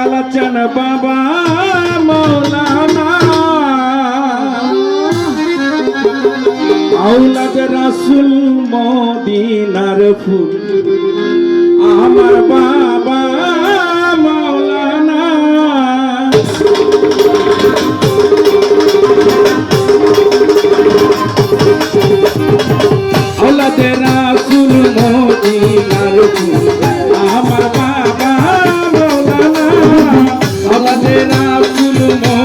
কালাচান বাবা, মৌলানা। আউলাদ রাসুল মদিনার ফুল। আমার বাবা, মৌলানা। আউলাদ রাসুল মদিনার ফুল। আমার বাবা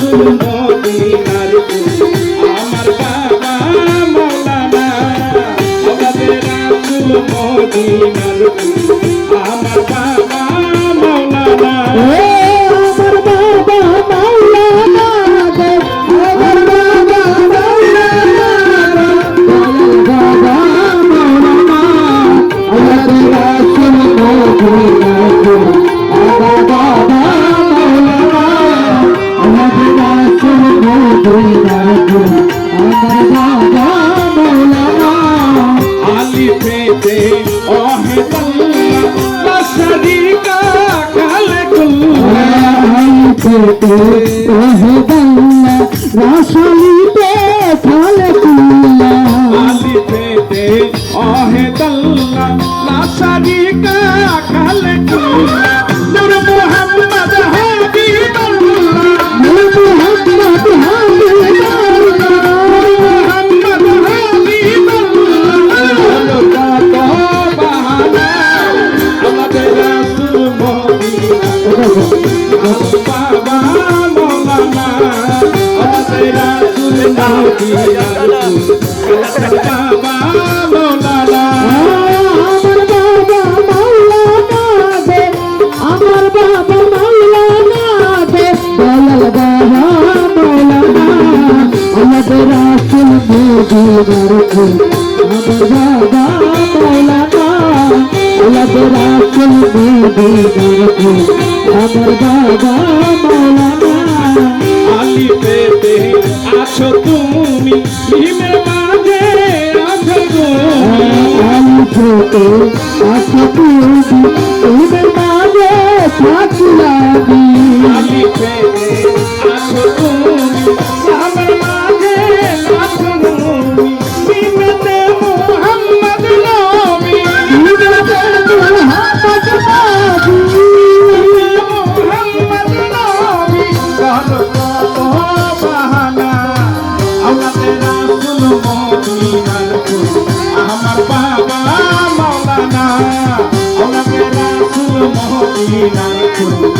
சொல்லுங்கள் রসলিতে ফল কুল্লা আমাদের রাসুল নাও কি রাসুল বাবা মৌলানা আমার বাবা মৌলানা দে আমার বাবা মৌলানা দে বলাল বাবা মৌলানা আমাদের রাসুল মোদি রাসুল আমার বাবা মৌলানা আমাদের রাসুল মোদি রাসুল আমার বাবা মৌলানা আসো তুমি হিমের মাঝে আসো আসো তুমি হিমের মাঝে সাথী নাম করো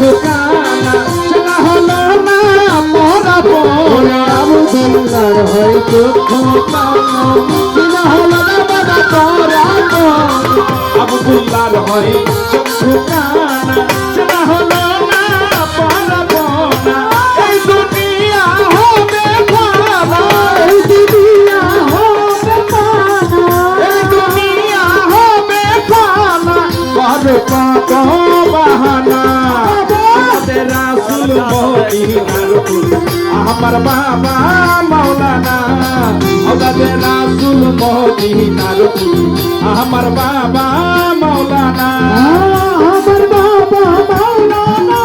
ঠিকানা সেটা হলো না মরা পোড়া বুঝলার হয় দুঃখ সেটা হলো না বাবা তোরা আবুদুল্লার হয় ঠিকানা সেটা হলো মদিনার আমার বাবা মৌলানা। আমার বাবা মৌলানা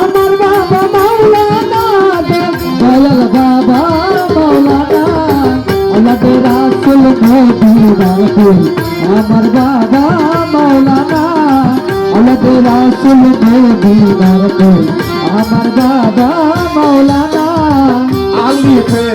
আমার বাবা মৌলানা দয়াল বাবা মৌলানা। আমাদের রাসুল মদিনার আমার বাবা মৌলানা। আমাদের রাসুল মদিনার আমার বাবা মৌলানা। আলিফের